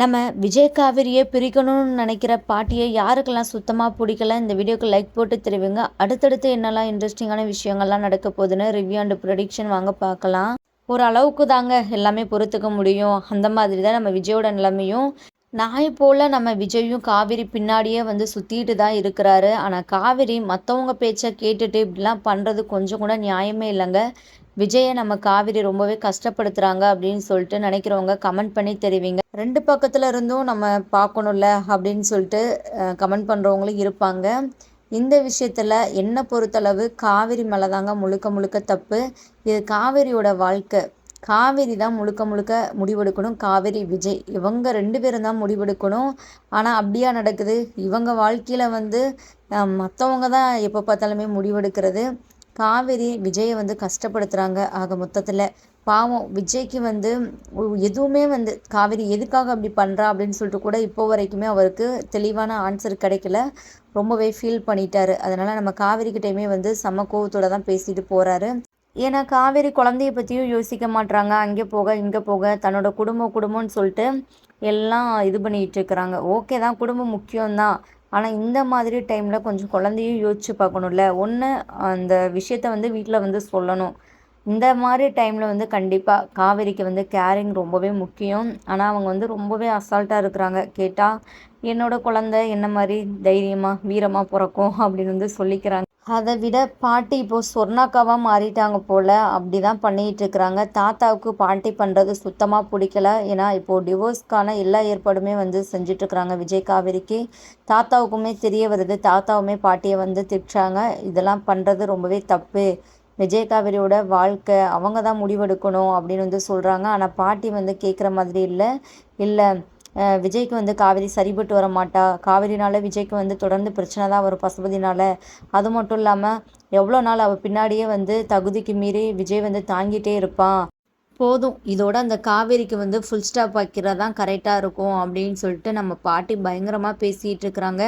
நம்ம விஜய் காவிரியை பிரிக்கணும்னு நினைக்கிற பாட்டியை யாருக்கெல்லாம் சுத்தமாக பிடிக்கல இந்த வீடியோக்கு லைக் போட்டு தெரிவிங்க. அடுத்தடுத்து என்னெல்லாம் இன்ட்ரெஸ்டிங்கான விஷயங்கள்லாம் நடக்க போகுதுன்னு ரிவ்யூ அண்ட் ப்ரொடிக்ஷன் வாங்க பார்க்கலாம். ஒரு அளவுக்கு தாங்க எல்லாமே பொறுத்துக்க முடியும். அந்த மாதிரி தான் நம்ம விஜயோட நிலைமையும். நாய் போல் நம்ம விஜயும் காவிரி பின்னாடியே வந்து சுற்றிட்டு தான் இருக்கிறாரு. ஆனால் காவிரி மற்றவங்க பேச்சை கேட்டுட்டு இப்படிலாம் பண்ணுறது கொஞ்சம் கூட நியாயமே இல்லைங்க. விஜயை நம்ம காவிரி ரொம்பவே கஷ்டப்படுத்துகிறாங்க அப்படின்னு சொல்லிட்டு நினைக்கிறவங்க கமெண்ட் பண்ணி தெரிவிங்க. ரெண்டு பக்கத்தில் இருந்தும் நம்ம பார்க்கணும்ல அப்படின்னு சொல்லிட்டு கமெண்ட் பண்ணுறவங்களும் இருப்பாங்க. இந்த விஷயத்தில் என்னை பொறுத்தளவு காவிரி மேலே தாங்க முழுக்க முழுக்க தப்பு. இது காவிரியோட வாழ்க்கை. காவேரி தான் முழுக்க முழுக்க முடிவெடுக்கணும். காவேரி விஜய் இவங்க ரெண்டு பேரும் தான் முடிவெடுக்கணும். ஆனால் அப்படியா நடக்குது? இவங்க வாழ்க்கையில் வந்து மற்றவங்க தான் எப்போ பார்த்தாலுமே முடிவெடுக்கிறது. காவேரி விஜயை வந்து கஷ்டப்படுத்துகிறாங்க ஆக மொத்தத்தில் பாவம் விஜய்க்கு வந்து எதுவுமே வந்து காவேரி எதுக்காக அப்படி பண்ணுறா அப்படின்னு சொல்லிட்டு கூட இப்போ வரைக்குமே அவருக்கு தெளிவான ஆன்சர் கிடைக்கல. ரொம்பவே ஃபீல் பண்ணிட்டாரு. அதனால் நம்ம காவேரிக்கிட்டையுமே வந்து செம்ம கோவத்தோடு தான் பேசிட்டு போகிறாரு ஏன்னா காவேரி குழந்தைய பற்றியும் யோசிக்க மாட்றாங்க. அங்கே போக இங்கே போக தன்னோட குடும்பம் குடும்பம்னு சொல்லிட்டு எல்லாம் இது பண்ணிகிட்டு இருக்கிறாங்க. ஓகே தான் குடும்பம் முக்கியம்தான். ஆனால் இந்த மாதிரி டைமில் கொஞ்சம் குழந்தையும் யோசிச்சு பார்க்கணும்ல. ஒன்று அந்த விஷயத்த வந்து வீட்டில் வந்து சொல்லணும். இந்த மாதிரி டைமில் வந்து கண்டிப்பாக காவேரிக்கு வந்து கேரிங் ரொம்பவே முக்கியம். ஆனால் அவங்க வந்து ரொம்பவே அசால்ட்டாக இருக்கிறாங்க. கேட்டால் என்னோடய குழந்த என்ன மாதிரி தைரியமாக வீரமாக பிறக்கும் அப்படின்னு வந்து சொல்லிக்கிறாங்க. அதை விட பாட்டி இப்போது சொர்ணாக்காவாக மாறிட்டாங்க போல். அப்படி தான் பண்ணிகிட்டு இருக்கிறாங்க தாத்தாவுக்கு பாட்டி பண்ணுறது சுத்தமாக பிடிக்கல. ஏன்னா இப்போது டிவோர்ஸ்க்கான எல்லா ஏற்பாடுமே வந்து செஞ்சிட்ருக்குறாங்க விஜய் காவேரிக்கு. தாத்தாவுக்குமே தெரிய வருது. தாத்தாவுமே பாட்டியை வந்து திட்டுறாங்க. இதெல்லாம் பண்ணுறது ரொம்பவே தப்பு. விஜய் காவேரியோட வாழ்க்கை அவங்க தான் முடிவெடுக்கணும் அப்படின்னு வந்து சொல்கிறாங்க ஆனால் பாட்டி வந்து கேட்குற மாதிரி இல்லை. இல்லை விஜய்க்கு வந்து காவேரி சரிபட்டு வர மாட்டா. காவேரினால விஜய்க்கு வந்து தொடர்ந்து பிரச்சனை தான் வரும் பசுபதினால. அது மட்டும் இல்லாமல் எவ்வளோ நாள் அவள் பின்னாடியே வந்து தகுதிக்கு மீறி விஜய் வந்து தாங்கிட்டே இருப்பான். போதும். இதோட அந்த காவேரிக்கு வந்து ஃபுல் ஸ்டாப் வைக்கிறது தான் கரெக்டாக இருக்கும் அப்படின்னு சொல்லிட்டு நம்ம பாட்டி பயங்கரமாக பேசிகிட்டு இருக்கிறாங்க.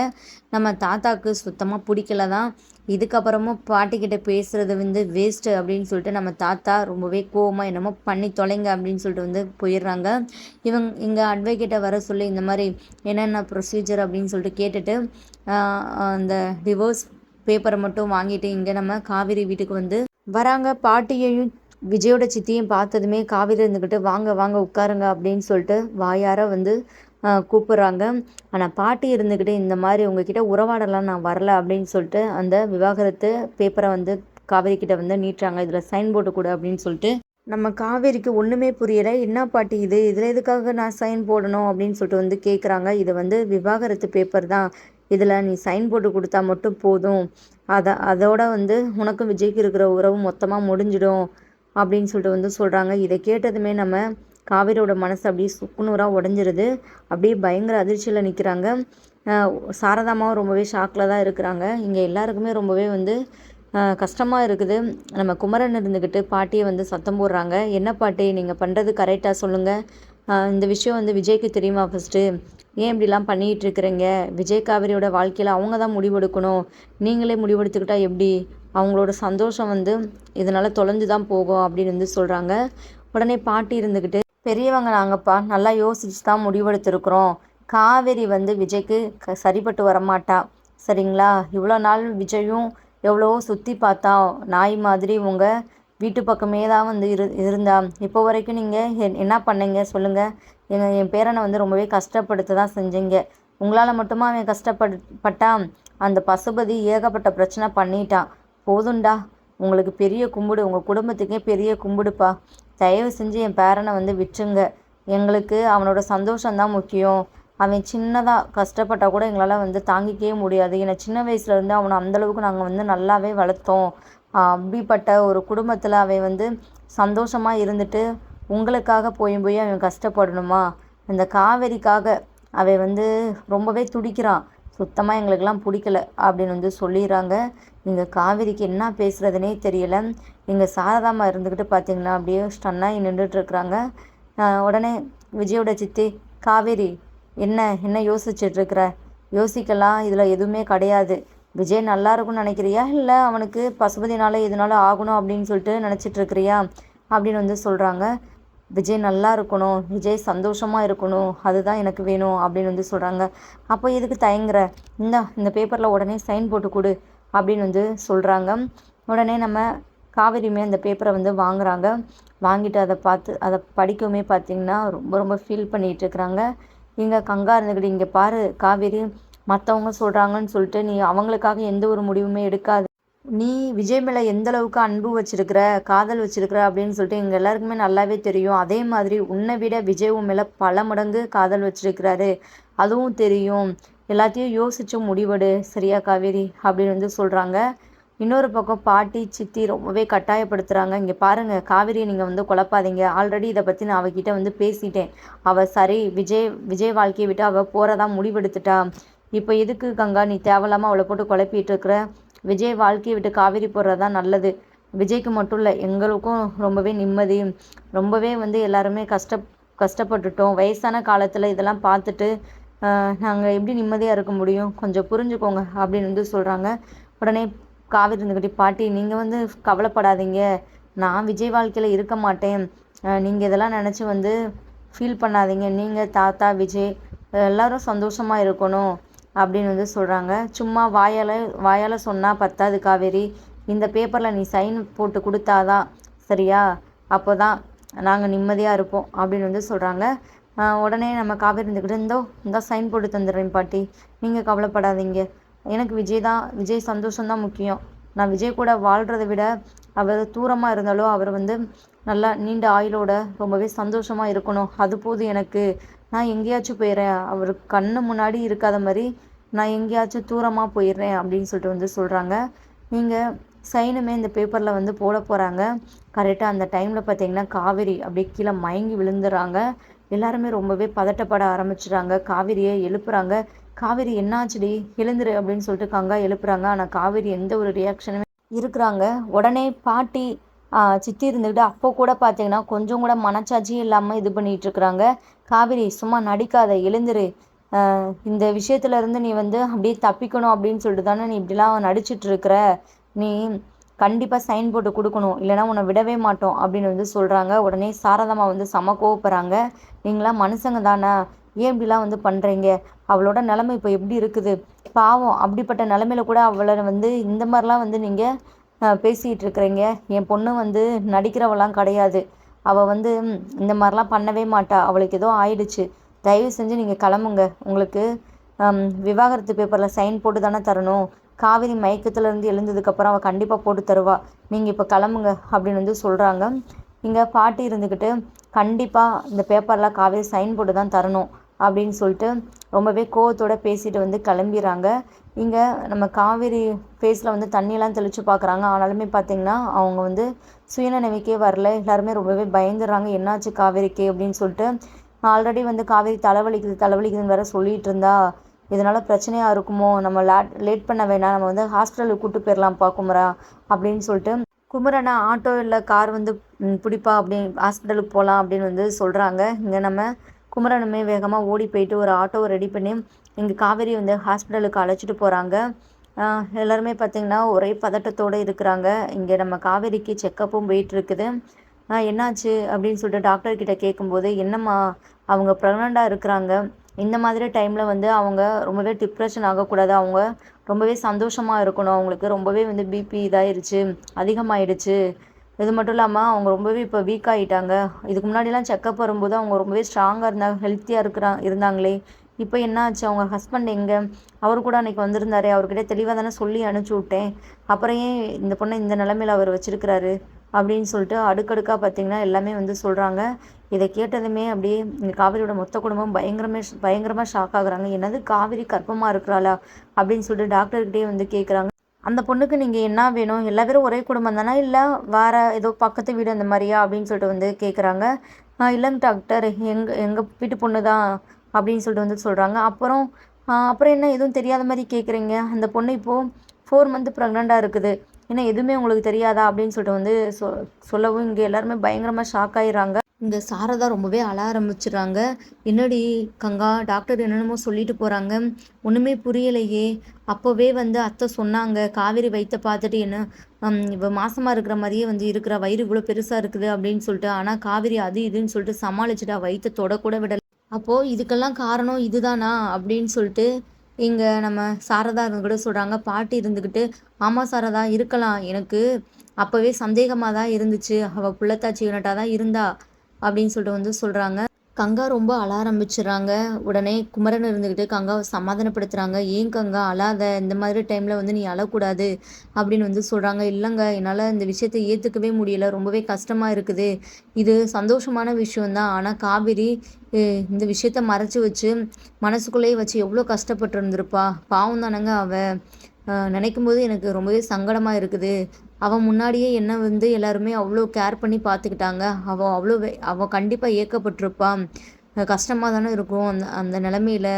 நம்ம தாத்தாவுக்கு சுத்தமாக பிடிக்கல தான் இதுக்கப்புறமும் பாட்டிக்கிட்ட பேசுகிறது வந்து வேஸ்ட்டு அப்படின்னு சொல்லிட்டு நம்ம தாத்தா ரொம்பவே கோவமாக என்னமோ பண்ணி தொலைங்க அப்படின்னு சொல்லிட்டு வந்து போயிடுறாங்க. இவங்க இங்கே அட்வொகேட்டை வர சொல்லி இந்த மாதிரி என்னென்ன ப்ரொசீஜர் அப்படின்னு சொல்லிட்டு கேட்டுட்டு அந்த டிவோர்ஸ் பேப்பரை மட்டும் வாங்கிட்டு இங்கே நம்ம காவேரி வீட்டுக்கு வந்து வராங்க. பாட்டியையும் விஜயோட சித்தியும் பார்த்ததுமே காவிரி இருந்துக்கிட்டு வாங்க வாங்க உட்காருங்க அப்படின்னு சொல்லிட்டு வாயார வந்து கூப்பிட்றாங்க. ஆனால் பாட்டி இருந்துக்கிட்டு இந்த மாதிரி உங்ககிட்ட உறவாடலாம் நான் வரல அப்படின்னு சொல்லிட்டு அந்த விவாகரத்து பேப்பரை வந்து காவேரி கிட்ட வந்து நீட்டுறாங்க. இதில் சைன் போட்டு கூட அப்படின்னு சொல்லிட்டு நம்ம காவேரிக்கு ஒன்றுமே புரியலை. என்ன பாட்டி இது? இதில் எதுக்காக நான் சைன் போடணும்? அப்படின்னு சொல்லிட்டு வந்து கேட்குறாங்க இது வந்து விவாகரத்து பேப்பர் தான். இதில் நீ சைன் போட்டு கொடுத்தா மட்டும் போதும். அதை அதோட வந்து உனக்கும் விஜய்க்கு இருக்கிற உறவு மொத்தமாக முடிஞ்சிடும். அப்படின்னு சொல்லிட்டு வந்து சொல்கிறாங்க இதை கேட்டதுமே நம்ம காவேரியோட மனசு அப்படியே சுக்குநூறாக உடஞ்சிருது. அப்படியே பயங்கர அதிர்ச்சியில் நிற்கிறாங்க சாரதாமாவும் ரொம்பவே ஷாக்கில் தான் இருக்கிறாங்க. இங்கே எல்லாருக்குமே ரொம்பவே வந்து கஷ்டமாக இருக்குது. நம்ம குமரன் இருந்துக்கிட்டு பாட்டியை வந்து சத்தம் போடுறாங்க. என்ன பாட்டி நீங்கள் பண்ணுறது கரெக்டாக சொல்லுங்கள் இந்த விஷயம் வந்து விஜய்க்கு தெரியுமா ஃபஸ்ட்டு ஏன் இப்படிலாம் பண்ணிகிட்டு இருக்கிறீங்க? விஜய் காவிரியோட வாழ்க்கையில் அவங்க தான் முடிவெடுக்கணும். நீங்களே முடிவெடுத்துக்கிட்டால் எப்படி? அவங்களோட சந்தோஷம் வந்து இதனால் தொலைஞ்சு தான் போகும் அப்படின்னு வந்து சொல்கிறாங்க உடனே பாட்டி இருந்துக்கிட்டு பெரியவங்க நாங்கப்பா நல்லா யோசிச்சு தான் முடிவெடுத்திருக்கிறோம். காவேரி வந்து விஜய்க்கு க சரிப்பட்டு வரமாட்டா. சரிங்களா? இவ்வளோ நாள் விஜயும் எவ்வளவோ சுற்றி பார்த்தா நாய் மாதிரி உங்கள் வீட்டு பக்கமே தான் வந்து இரு இருந்தா. இப்போ வரைக்கும் நீங்கள் என்ன பண்ணீங்க சொல்லுங்கள் எங்கள் என் பேரனை வந்து ரொம்பவே கஷ்டப்படுத்த தான் செஞ்சீங்க. உங்களால் மட்டுமா அவன் கஷ்டப்பட்டான் அந்த பசுபதி ஏகப்பட்ட பிரச்சனை பண்ணிட்டான். போதுண்டா உங்களுக்கு பெரிய கும்பிடு உங்கள் குடும்பத்துக்கே பெரிய கும்பிடுப்பா. தயவு செஞ்சு என் பேரனை வந்து விட்டுருங்க. எங்களுக்கு அவனோட சந்தோஷம்தான் முக்கியம். அவன் சின்னதாக கஷ்டப்பட்டால் கூட எங்களால் வந்து தாங்கிக்கவே முடியாது. ஏன்னா சின்ன வயசுலேருந்து அவனை அந்தளவுக்கு நாங்கள் வந்து நல்லாவே வளர்த்தோம். அப்படிப்பட்ட ஒரு குடும்பத்தில் அவன் வந்து சந்தோஷமாக இருந்துட்டு உங்களுக்காக போய் போய் அவன் கஷ்டப்படணுமா? இந்த காவேரிக்காக அவன் வந்து ரொம்பவே துடிக்கிறான். சுத்தமாக எங்களுக்கெல்லாம் பிடிக்கல அப்படின்னு வந்து சொல்லிடுறாங்க. இங்கே காவேரிக்கு என்ன பேசுகிறதுனே தெரியல. இங்கே சாரதாமா இருந்துக்கிட்டு பார்த்தீங்கன்னா அப்படியே ஸ்டன்னாகி நின்றுட்டுருக்குறாங்க உடனே விஜயோட சித்தி காவேரி என்ன என்ன யோசிச்சுட்ருக்குற? யோசிக்கலாம் இதில் எதுவுமே கிடையாது. விஜய் நல்லா இருக்கும்னு நினைக்கிறியா? இல்லை அவனுக்கு பசுபதினால எதுனால ஆகணும் அப்படின்னு சொல்லிட்டு நினச்சிட்ருக்குறியா? அப்படின்னு வந்து சொல்கிறாங்க விஜய் நல்லா இருக்கணும். விஜய் சந்தோஷமாக இருக்கணும். அதுதான் எனக்கு வேணும். அப்படின்னு வந்து சொல்கிறாங்க அப்போ எதுக்கு தயங்குற? இந்த இந்த பேப்பரில் உடனே சைன் போட்டு கொடு. அப்படின்னு வந்து சொல்கிறாங்க உடனே நம்ம காவேரியுமே அந்த பேப்பரை வந்து வாங்குறாங்க. வாங்கிட்டு அதை பார்த்து அதை படிக்கவுமே பார்த்தீங்கன்னா ரொம்ப ரொம்ப ஃபீல் பண்ணிகிட்டு இருக்கிறாங்க. இங்கே கங்கா இருந்துக்கிட்டு இங்கே பாரு காவேரி மற்றவங்க சொல்கிறாங்கன்னு சொல்லிட்டு நீ அவங்களுக்காக எந்த ஒரு முடிவுமே எடுக்காது. நீ விஜய் மேலே எந்த அளவுக்கு அன்பு வச்சுருக்கிற காதல் வச்சுருக்கிற அப்படின்னு சொல்லிட்டு எங்கள் எல்லாருக்குமே நல்லாவே தெரியும். அதே மாதிரி உன்னை விட விஜய் உன் மேலே பல மடங்கு காதல் வச்சுருக்கிறாரு. அதுவும் தெரியும். எல்லாத்தையும் யோசிச்சு முடிவெடு சரியா காவேரி? அப்படின்னு வந்து சொல்கிறாங்க இன்னொரு பக்கம் பாட்டி சித்தி ரொம்பவே கட்டாயப்படுத்துகிறாங்க இங்கே பாருங்கள் காவிரியை நீங்கள் வந்து குழப்பாதீங்க. ஆல்ரெடி இதை பற்றி நான் அவகிட்ட வந்து பேசிட்டேன். அவள் சரி விஜய் விஜய் வாழ்க்கையை விட்டு அவள் போகிறதா முடிவெடுத்துட்டா. இப்போ எதுக்கு கங்கா நீ தேவையில்லாமல் அவளை போட்டு குழப்பிட்டு இருக்கிற? விஜய் வாழ்க்கையை விட்டு காவேரி போடுறது தான் நல்லது. விஜய்க்கு மட்டும் இல்லை எங்களுக்கும் ரொம்பவே நிம்மதி. ரொம்பவே வந்து எல்லாருமே கஷ்ட கஷ்டப்பட்டுட்டோம். வயசான காலத்தில் இதெல்லாம் பார்த்துட்டு நாங்கள் எப்படி நிம்மதியாக இருக்க முடியும்? கொஞ்சம் புரிஞ்சுக்கோங்க அப்படின்னு வந்து சொல்கிறாங்க உடனே காவிரி இருந்துக்கிட்டே பாட்டி நீங்கள் வந்து கவலைப்படாதீங்க. நான் விஜய் வாழ்க்கையில் இருக்க மாட்டேன். நீங்கள் இதெல்லாம் நினச்சி வந்து ஃபீல் பண்ணாதீங்க. நீங்கள் தாத்தா விஜய் எல்லோரும் சந்தோஷமாக இருக்கணும் அப்படின்னு வந்து சொல்கிறாங்க சும்மா வாயால் வாயால் சொன்னால் பத்தாது காவேரி. இந்த பேப்பரில் நீ சைன் போட்டு கொடுத்தாதான் சரியா? அப்போ தான் நாங்கள் நிம்மதியாக இருப்போம் அப்படின்னு வந்து சொல்கிறாங்க உடனே நம்ம காவேரி இருந்துக்கிட்டு இந்தோ இந்த சைன் போட்டு தந்துடுறேன் பாட்டி. நீங்கள் கவலைப்படாதீங்க. எனக்கு விஜய் தான் விஜய் சந்தோஷம்தான் முக்கியம். நான் விஜய் கூட வாழ்கிறத விட அவர் தூரமாக இருந்தாலும் அவர் வந்து நல்லா நீண்ட ஆயுளோட ரொம்பவே சந்தோஷமாக இருக்கணும். அது போதும் எனக்கு. நான் எங்கேயாச்சும் போயிடுறேன். அவர் கண்ணு முன்னாடி இருக்காத மாதிரி நான் எங்கேயாச்சும் தூரமாக போயிடுறேன் அப்படின்னு சொல்லிட்டு வந்து சொல்கிறாங்க நீங்கள் சைனுமே இந்த பேப்பரில் வந்து போட போகிறாங்க கரெக்டாக அந்த டைமில் பார்த்தீங்கன்னா காவேரி அப்படியே கீழே மயங்கி விழுந்துடுறாங்க. எல்லாருமே ரொம்பவே பதட்டப்பட ஆரம்பிச்சிடுறாங்க காவிரியை எழுப்புறாங்க. காவேரி என்னாச்சுடி? எழுந்துரு அப்படின்னு சொல்லிட்டு கங்கா எழுப்புறாங்க. ஆனால் காவேரி எந்த ஒரு ரியாக்ஷனுமே இருக்கிறாங்க. உடனே பாட்டி சித்தி இருந்துக்கிட்டு அப்போ கூட பார்த்தீங்கன்னா கொஞ்சம் கூட மனச்சாட்சியும் இல்லாமல் இது பண்ணிகிட்டு இருக்கிறாங்க. காவேரி சும்மா நடிக்காத எழுந்துரு. இந்த விஷயத்துலேருந்து நீ வந்து அப்படியே தப்பிக்கணும் அப்படின்னு சொல்லிட்டு தானே நீ இப்படிலாம் நடிச்சிட்டு இருக்கிற. நீ கண்டிப்பாக சைன் போட்டு கொடுக்கணும். இல்லைனா உன்னை விடவே மாட்டோம் அப்படின்னு வந்து சொல்கிறாங்க உடனே சாரதாமா வந்து செம கோவப்படுறாங்க. நீங்களாம் மனுஷங்க தானே? ஏன் இப்படிலாம் வந்து பண்ணுறீங்க அவளோட நிலமை இப்போ எப்படி இருக்குது? பாவம் அப்படிப்பட்ட நிலமையில கூட அவளை வந்து இந்த மாதிரிலாம் வந்து நீங்கள் பேசிகிட்டு இருக்கிறீங்க. என் பொண்ணு வந்து நடிக்கிறவளாம் கிடையாது. அவள் வந்து இந்த மாதிரிலாம் பண்ணவே மாட்டா. அவளுக்கு ஏதோ ஆயிடுச்சு. தயவு செஞ்சு நீங்கள் கிளம்புங்க. உங்களுக்கு விவாகரத்து பேப்பரில் சைன் போட்டு தானே தரணும். காவிரி மயக்கத்துலேருந்து எழுந்ததுக்கப்புறம் அவள் கண்டிப்பாக போட்டு தருவா. நீங்கள் இப்போ கிளம்புங்க அப்படின்னு வந்து சொல்கிறாங்க இங்கே பாட்டி இருந்துக்கிட்டு கண்டிப்பாக இந்த பேப்பரில் காவேரி சைன் போட்டு தான் தரணும் அப்படின்னு சொல்லிட்டு ரொம்பவே கோவத்தோடு பேசிட்டு வந்து கிளம்பிடுறாங்க இங்கே நம்ம காவேரி ஃபேஸில் வந்து தண்ணியெல்லாம் தெளித்து பார்க்குறாங்க ஆனாலுமே பார்த்திங்கன்னா அவங்க வந்து சுயநினைவுக்கே வரல. எல்லாருமே ரொம்பவே பயந்துடுறாங்க. என்னாச்சு காவேரிக்கு? அப்படின்னு சொல்லிட்டு ஆல்ரெடி வந்து காவேரி தலைவலிக்குது தலைவலிக்குதுன்னு வேற சொல்லிகிட்டு இருந்தா இதனால் பிரச்சனையாக இருக்குமோ? நம்ம லேட் லேட் பண்ண வேணாம். நம்ம வந்து ஹாஸ்பிட்டலுக்கு கூப்பிட்டு போயிடலாம்ப்பா குமரா. அப்படின்னு சொல்லிட்டு குமரனா ஆட்டோ இல்லை கார் வந்து பிடிப்பா அப்படி ஹாஸ்பிட்டலுக்கு போகலாம் அப்படின்னு வந்து சொல்கிறாங்க இங்கே நம்ம குமரனுமே வேகமாக ஓடி போயிட்டு ஒரு ஆட்டோவை ரெடி பண்ணி இங்கே காவேரி வந்து ஹாஸ்பிட்டலுக்கு அழைச்சிட்டு போகிறாங்க எல்லாருமே பார்த்திங்கன்னா ஒரே பதட்டத்தோடு இருக்கிறாங்க. இங்கே நம்ம காவேரிக்கு செக்கப்பும் போயிட்டுருக்குது என்னாச்சு? அப்படின்னு சொல்லிட்டு டாக்டர்கிட்ட கேட்கும்போது என்னம்மா? அவங்க ப்ரெக்னெண்ட்டாக இருக்கிறாங்க. இந்த மாதிரி டைமில் வந்து அவங்க ரொம்பவே டிப்ரெஷன் ஆகக்கூடாது. அவங்க ரொம்பவே சந்தோஷமாக இருக்கணும். அவங்களுக்கு ரொம்பவே வந்து பிபி இதாயிருச்சு அதிகமாகிடுச்சு இது மட்டும் இல்லாமல் அவங்க ரொம்பவே இப்போ வீக் ஆகிட்டாங்க இதுக்கு முன்னாடிலாம் செக்கப் வரும்போது அவங்க ரொம்பவே ஸ்ட்ராங்காக இருந்தாங்க ஹெல்த்தியாக இருக்கிறா இருந்தாங்களே. இப்போ என்ன ஆச்சு? அவங்க ஹஸ்பண்ட் எங்கே? அவர் கூட அன்றைக்கி வந்திருந்தாரு. அவர்கிட்ட தெளிவாக தானே சொல்லி அனுப்பிச்சி விட்டேன். அப்புறம் ஏன் இந்த பொண்ணை இந்த நிலமையில் அவர் வச்சுருக்கிறாரு? அப்படின்னு சொல்லிட்டு அடுக்கடுக்காக பார்த்திங்கன்னா எல்லாமே வந்து சொல்கிறாங்க இதை கேட்டதுமே அப்படியே இந்த காவிரியோட மொத்த குடும்பம் பயங்கரமே பயங்கரமாக ஷாக் ஆகுறாங்க. என்னது காவிரி கர்ப்பமாக இருக்கிறாளா அப்படின்னு சொல்லிட்டு டாக்டர்கிட்டே வந்து கேட்குறாங்க அந்த பொண்ணுக்கு நீங்கள் என்ன வேணும்? எல்லா பேரும் ஒரே குடும்பம் தானே? இல்லை வேறு ஏதோ பக்கத்து வீடு அந்த மாதிரியா? அப்படின்னு சொல்லிட்டு வந்து கேட்குறாங்க இல்லைங்க டாக்டர் எங்கள் எங்கள் வீட்டு பொண்ணு தான் அப்படின்னு சொல்லிட்டு வந்து சொல்கிறாங்க அப்புறம் அப்புறம் என்ன? எதுவும் தெரியாத மாதிரி கேட்குறீங்க அந்த பொண்ணு இப்போது ஃபோர் மந்த் ப்ரெக்னெண்ட்டாக இருக்குது. ஏன்னா எதுவுமே உங்களுக்கு தெரியாதா அப்படின்னு சொல்லிட்டு வந்து சொ சொல்லவும் இங்கே எல்லாருமே பயங்கரமாக ஷாக் ஆகிடுறாங்க இங்கே சாரதா ரொம்பவே அழ ஆரம்பிச்சிடுறாங்க. என்னடி கங்கா டாக்டர் என்னென்னமோ சொல்லிட்டு போகிறாங்க ஒன்றுமே புரியலையே. அப்போவே வந்து அத்தை சொன்னாங்க காவேரி வயிற்ற பார்த்துட்டு என்ன இப்போ மாசமாக இருக்கிற மாதிரியே வந்து இருக்கிற. வயிறு இவ்வளோ பெருசாக இருக்குது அப்படின்னு சொல்லிட்டு. ஆனால் காவேரி அது இதுன்னு சொல்லிட்டு சமாளிச்சுட்டா. வயிற்ற தொடக்கூட விடலை. அப்போது இதுக்கெல்லாம் காரணம் இதுதானா அப்படின்னு சொல்லிட்டு இங்கே நம்ம சாரதா இருந்து கூட சொல்கிறாங்க பாட்டி இருந்துக்கிட்டு ஆமாம் சாரதா இருக்கலாம். எனக்கு அப்போவே சந்தேகமாக தான் இருந்துச்சு. அவள் புள்ளத்தாச்சி யூனிட்டாக தான் இருந்தா அப்படின்னு சொல்லிட்டு வந்து சொல்கிறாங்க கங்கா ரொம்ப அழ ஆரம்பிச்சிடுறாங்க உடனே குமரன் இருந்துக்கிட்டு கங்காவை சமாதானப்படுத்துகிறாங்க ஏன் கங்கா அழாத. இந்த மாதிரி டைமில் வந்து நீ அழக்கூடாது. அப்படின்னு வந்து சொல்கிறாங்க இல்லைங்க என்னால் இந்த விஷயத்தை ஏற்றுக்கவே முடியல. ரொம்பவே கஷ்டமாக இருக்குது. இது சந்தோஷமான விஷயம்தான். ஆனால் காவேரி இந்த விஷயத்த மறைச்சி வச்சு மனசுக்குள்ளேயே வச்சு எவ்வளோ கஷ்டப்பட்டு இருந்திருப்பா பாவம் தானங்க அவள் நினைக்கும் போது எனக்கு ரொம்பவே சங்கடமாக இருக்குது. அவன் முன்னாடியே என்ன வந்து எல்லாருமே அவ்வளோ கேர் பண்ணி பார்த்துக்கிட்டாங்க அவள் அவ்வளோ வே- அவள் கண்டிப்பாக ஏக்கப்பட்டிருப்பான் கஷ்டமாக தானே இருக்கும் அந்த அந்த நிலமையில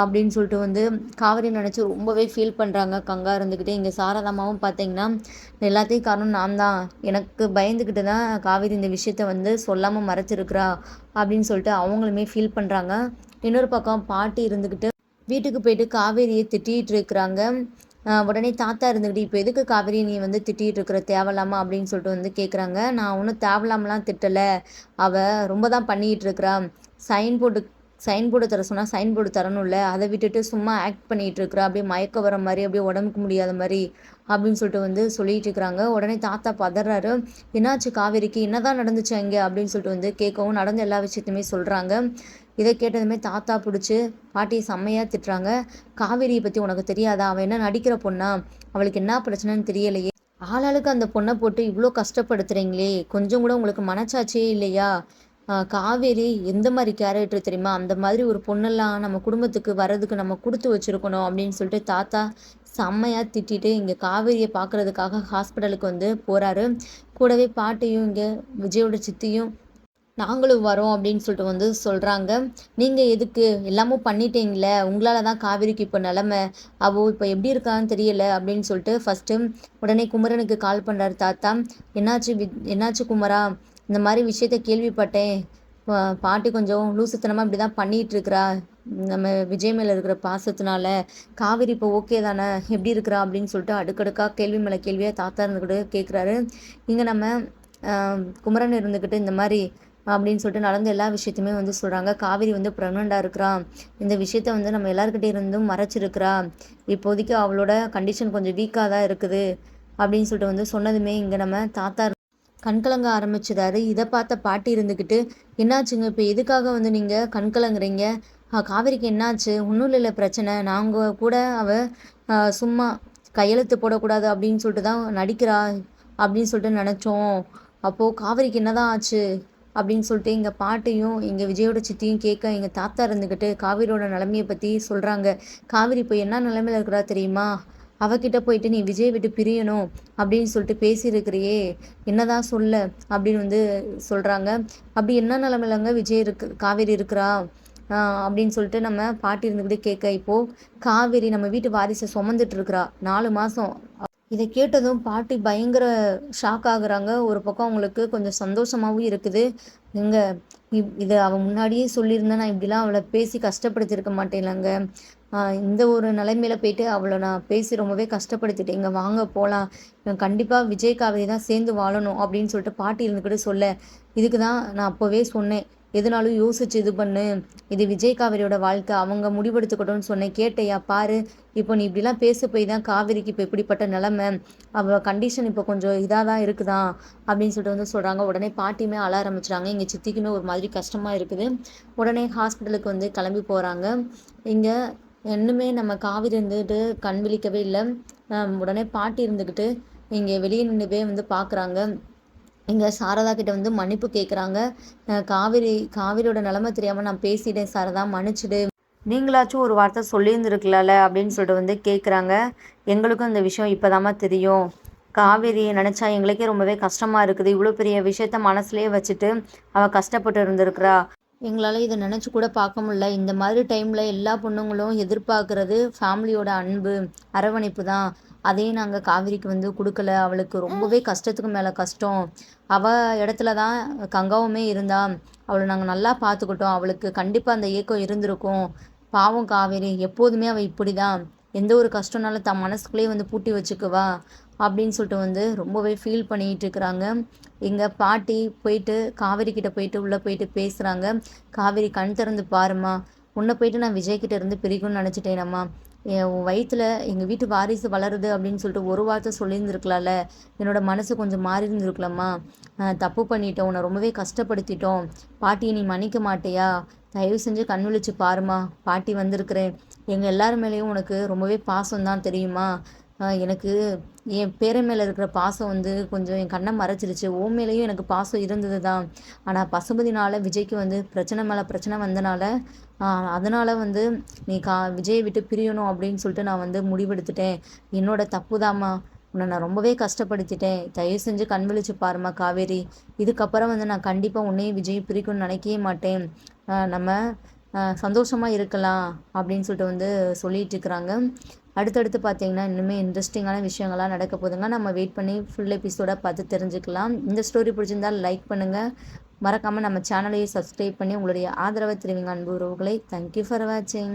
அப்படின்னு சொல்லிட்டு வந்து காவிரி நினச்சி ரொம்பவே ஃபீல் பண்ணுறாங்க கங்கா இருந்துக்கிட்டு இங்கே சாரதாமாவும் பார்த்தீங்கன்னா எல்லாத்தையும் காரணம் நான் தான். எனக்கு பயந்துக்கிட்டு தான் காவேரி இந்த விஷயத்த வந்து சொல்லாமல் மறைச்சிருக்கிறா அப்படின்னு சொல்லிட்டு அவங்களுமே ஃபீல் பண்ணுறாங்க இன்னொரு பக்கம் பாட்டி இருந்துக்கிட்டு வீட்டுக்கு போயிட்டு காவேரியை திட்டிகிட்டு இருக்கிறாங்க. உடனே தாத்தா இருந்துக்கிட்டு இப்போ எதுக்கு காவேரி நீ வந்து திட்டிகிட்டு இருக்கிற? தேவையில்லாமா அப்படின்னு சொல்லிட்டு வந்து கேட்குறாங்க நான் ஒன்றும் தேவலாமலாம் திட்டலை. அவள் ரொம்ப தான் பண்ணிக்கிட்டு இருக்கிறா. சைன் போர்டு சைன் போர்டு தர சொன்னால் சைன் போர்டு தரணும்ல. அதை விட்டுட்டு சும்மா ஆக்ட் பண்ணிகிட்டு இருக்கிறா. அப்படியே மயக்க வர மாதிரி அப்படியே உடம்புக்கு முடியாத மாதிரி அப்படின்னு சொல்லிட்டு வந்து சொல்லிட்டு இருக்கிறாங்க. உடனே தாத்தா பதறாரு. என்னாச்சு காவேரிக்கு? என்னதான் நடந்துச்சு அங்கே? அப்படின்னு சொல்லிட்டு வந்து கேட்கவும் நடந்த எல்லா விஷயத்தையுமே சொல்கிறாங்க இதை கேட்டதுமே தாத்தா பிடிச்சி பாட்டி செம்மையாக திட்டுறாங்க. காவேரியை பற்றி உனக்கு தெரியாதா? அவள் என்ன நடிக்கிற பொண்ணா? அவளுக்கு என்ன பிரச்சனைன்னு தெரியலையே. ஆளாளுக்கு அந்த பொண்ணை போட்டு இவ்வளோ கஷ்டப்படுத்துறீங்களே. கொஞ்சம் கூட உங்களுக்கு மனச்சாட்சியே இல்லையா? காவேரி எந்த மாதிரி கேரக்டர் தெரியுமா? அந்த மாதிரி ஒரு பொண்ணெல்லாம் நம்ம குடும்பத்துக்கு வர்றதுக்கு நம்ம கொடுத்து வச்சிருக்கணும் அப்படின்னு சொல்லிட்டு தாத்தா செம்மையாக திட்டிட்டு இங்கே காவேரியை பார்க்கறதுக்காக ஹாஸ்பிட்டலுக்கு வந்து போகிறாரு கூடவே பாட்டியும் இங்கே விஜயோட சித்தியும் நாங்களும் வரோம் அப்படின்னு சொல்லிட்டு வந்து சொல்கிறாங்க நீங்கள் எதுக்கு? எல்லாமும் பண்ணிட்டீங்களே. உங்களால் தான் காவேரிக்கு இப்போ நிலமை. அவள் இப்போ எப்படி இருக்கான்னு தெரியல அப்படின்னு சொல்லிட்டு ஃபஸ்ட்டு உடனே குமரனுக்கு கால் பண்ணுறாரு தாத்தா. என்னாச்சு வி என்னாச்சு குமரா? இந்த மாதிரி விஷயத்த கேள்விப்பட்டேன். பாட்டி கொஞ்சம் லூசுத்தனமாக இப்படி தான் பண்ணிகிட்டு இருக்கிறா. நம்ம விஜய் மேலே இருக்கிற பாசத்தினால காவிரி இப்போ ஓகே தானே? எப்படி இருக்கிறா அப்படின்னு சொல்லிட்டு அடுக்கடுக்காக கேள்வி மேலே கேள்வியாக தாத்தா இருந்துக்கிட்டு கேட்குறாரு இங்கே நம்ம குமரன் இருந்துக்கிட்டு இந்த மாதிரி அப்படின்னு சொல்லிட்டு நடந்த எல்லா விஷயத்தையுமே வந்து சொல்கிறாங்க காவேரி வந்து ப்ரெக்னெண்ட்டாக இருக்கிறா. இந்த விஷயத்த வந்து நம்ம எல்லாருக்கிட்டே இருந்தும் மறைச்சிருக்கிறா. இப்போதைக்கு அவளோட கண்டிஷன் கொஞ்சம் வீக்காக தான் இருக்குது அப்படின்னு சொல்லிட்டு வந்து சொன்னதுமே இங்கே நம்ம தாத்தா கண்கலங்க ஆரம்பிச்சிடாரு இதை பார்த்த பாட்டி இருந்துக்கிட்டு என்னாச்சுங்க? இப்போ எதுக்காக வந்து நீங்கள் கண்கலங்குறீங்க? காவேரிக்கு என்னாச்சு? ஒன்றும் இல்லை பிரச்சனை. நாங்கள் கூட அவ சும்மா கையெழுத்து போடக்கூடாது அப்படின்னு சொல்லிட்டு தான் நடிக்கிறா அப்படின்னு சொல்லிட்டு நினச்சோம். அப்போது காவேரிக்கு என்னதான் ஆச்சு? அப்படின்னு சொல்லிட்டு எங்கள் பாட்டியும் எங்கள் விஜயோட சித்தியும் கேட்க எங்கள் தாத்தா இருந்துக்கிட்டு காவிரியோட நிலமையை பற்றி சொல்கிறாங்க காவேரி இப்போ என்ன நிலமையில இருக்கிறா தெரியுமா? அவகிட்ட போயிட்டு நீ விஜய் விட்டு பிரியணும் அப்படின்னு சொல்லிட்டு பேசியிருக்கிறியே. என்னதான் சொல்ல அப்படின்னு வந்து சொல்கிறாங்க அப்படி என்ன நிலமையிலங்க விஜய் இருக்கு காவேரி இருக்கிறா? அப்படின்னு சொல்லிட்டு நம்ம பாட்டி இருந்துக்கிட்டு கேட்க இப்போது காவேரி நம்ம வீட்டு வாரிசை சுமந்துட்டு இருக்கிறா. நாலு மாதம் இதை கேட்டதும் பாட்டி பயங்கர ஷாக் ஆகுறாங்க. ஒரு பக்கம் அவங்களுக்கு கொஞ்சம் சந்தோஷமாகவும் இருக்குது. எங்க இப்- இதை அவன் முன்னாடியே சொல்லியிருந்தா நான் இப்படிலாம் அவளை பேசி கஷ்டப்படுத்தியிருக்க மாட்டேன்லங்க. இந்த ஒரு நிலைமையில போயிட்டு அவளை நான் பேசி ரொம்பவே கஷ்டப்படுத்திட்டேன். இங்கே வாங்க போகலாம் கண்டிப்பாக விஜய் காவிரி தான் சேர்ந்து வாழணும் அப்படின்னு சொல்லிட்டு பாட்டி இருந்துக்கிட்டு சொல்ல. இதுக்கு தான் நான் அப்போவே சொன்னேன். எதுனாலும் யோசிச்சு இது பண்ணு. இது விஜய் காவேரியோட வாழ்க்கை அவங்க முடிவெடுத்துக்கட்டும்னு சொன்னேன் கேட்டையா பாரு. இப்போ நீ இப்படிலாம் பேச போய் தான் காவேரிக்கு இப்போ இப்படிப்பட்ட நிலமை. அவள் கண்டிஷன் இப்போ கொஞ்சம் இதாக தான் இருக்குதான் அப்படின்னு சொல்லிட்டு வந்து சொல்கிறாங்க உடனே பாட்டியுமே அழ ஆரம்பிச்சிட்டாங்க. எங்கள் சித்திக்குமே ஒரு மாதிரி கஷ்டமாக இருக்குது. உடனே ஹாஸ்பிட்டலுக்கு வந்து கிளம்பி போகிறாங்க இங்கே இன்னுமே நம்ம காவிரி இருந்துட்டு கண் விழிக்கவே இல்லை. உடனே பாட்டி இருந்துக்கிட்டு இங்கே வெளியே நின்றுவே வந்து பார்க்குறாங்க. இங்கே சாரதா கிட்ட வந்து மன்னிப்பு கேட்குறாங்க காவேரி காவேரியோட நிலமை தெரியாமல் நான் பேசிட்டேன் சாரதா. மன்னிச்சிடு. நீங்களாச்சும் ஒரு வார்த்தை சொல்லியிருந்துருக்கலாம்ல அப்படின்னு சொல்லிட்டு வந்து கேட்குறாங்க எங்களுக்கும் இந்த விஷயம் இப்போதாம்மா தெரியும். காவேரியை நினச்சா எங்களுக்கே ரொம்பவே கஷ்டமாக இருக்குது. இவ்வளோ பெரிய விஷயத்த மனசுலேயே வச்சுட்டு அவள் கஷ்டப்பட்டு இருந்திருக்கிறா. எங்களால் இதை நினச்சி கூட பார்க்க முடியல. இந்த மாதிரி டைமில் எல்லா பொண்ணுங்களும் எதிர்பார்க்குறது ஃபேமிலியோட அன்பு அரவணைப்பு தான். அதே நாங்கள் காவேரிக்கு வந்து கொடுக்கல. அவளுக்கு ரொம்பவே கஷ்டத்துக்கு மேலே கஷ்டம். அவள் இடத்துல தான் கங்காவுமே இருந்தா அவளை நாங்கள் நல்லா பார்த்துக்கிட்டோம். அவளுக்கு கண்டிப்பாக அந்த ஏக்கம் இருந்திருக்கும். பாவம் காவேரி எப்போதுமே அவள் இப்படி தான் எந்த ஒரு கஷ்டம்னாலும் தன் மனசுக்குள்ளேயே வந்து பூட்டி வச்சுக்குவா அப்படின்னு சொல்லிட்டு வந்து ரொம்பவே ஃபீல் பண்ணிகிட்டு இருக்கிறாங்க. எங்கள் பாட்டி போயிட்டு காவேரி கிட்ட போயிட்டு உள்ளே போயிட்டு பேசுகிறாங்க காவேரி கண் திறந்து பாருமா உன்னை போயிட்டு நான் விஜய்கிட்ட இருந்து பிரிக்கணும்னு நினச்சிட்டேனம்மா என் வயிற்றில் எங்கள் வீட்டு வாரிசு வளருது அப்படின்னு சொல்லிட்டு ஒரு வார்த்தை சொல்லியிருந்துருக்கலாம்ல. என்னோட மனசு கொஞ்சம் மாறி இருந்திருக்கலாமா தப்பு பண்ணிட்டோம். உன்னை ரொம்பவே கஷ்டப்படுத்திட்டோம். பாட்டியை நீ மன்னிக்க மாட்டியா? தயவு செஞ்சு கண் விழிச்சு பாருமா பாட்டி வந்திருக்கிறேன். எங்கள் எல்லார் மேலேயும் உனக்கு ரொம்பவே பாசம் தான் தெரியுமா எனக்கு என் பேரை மேலே இருக்கிற பாசம் வந்து கொஞ்சம் என் கண்ணை மறைச்சிருச்சு. ஓ மேலேயும் எனக்கு பாசம் இருந்தது தான் ஆனால் பசுபதினால் விஜய்க்கு வந்து பிரச்சனை மேலே பிரச்சனை வந்தனால அதனால் வந்து நீ கா விஜயை விட்டு பிரியணும் அப்படின்னு சொல்லிட்டு நான் வந்து முடிவெடுத்துட்டேன். என்னோட தப்பு தாம்மா உன்னை நான் ரொம்பவே கஷ்டப்படுத்திட்டேன். தயவு செஞ்சு கண் விழிச்சு பாருமா காவேரி. இதுக்கப்புறம் வந்து நான் கண்டிப்பாக உன்னையும் விஜய் பிரிக்கணும்னு நினைக்கவே மாட்டேன். நம்ம சந்தோஷமாக இருக்கலாம் அப்படின்னு சொல்லிட்டு வந்து சொல்லிட்டு இருக்கிறாங்க. அடுத்தடுத்து பார்த்தீங்கன்னா இன்னுமே இன்ட்ரெஸ்டிங்கான விஷயங்கள்லாம் நடக்க போதுங்க நம்ம வெயிட் பண்ணி ஃபுல் எபிசோடாக பார்த்து தெரிஞ்சுக்கலாம். இந்த ஸ்டோரி பிடிச்சிருந்தால் லைக் பண்ணுங்கள் மறக்காமல் நம்ம சேனலையும் சப்ஸ்கிரைப் பண்ணி உங்களுடைய ஆதரவை தெரிவிங்க அன்பு உறவுகளை. தேங்க்யூ ஃபார் வாட்சிங்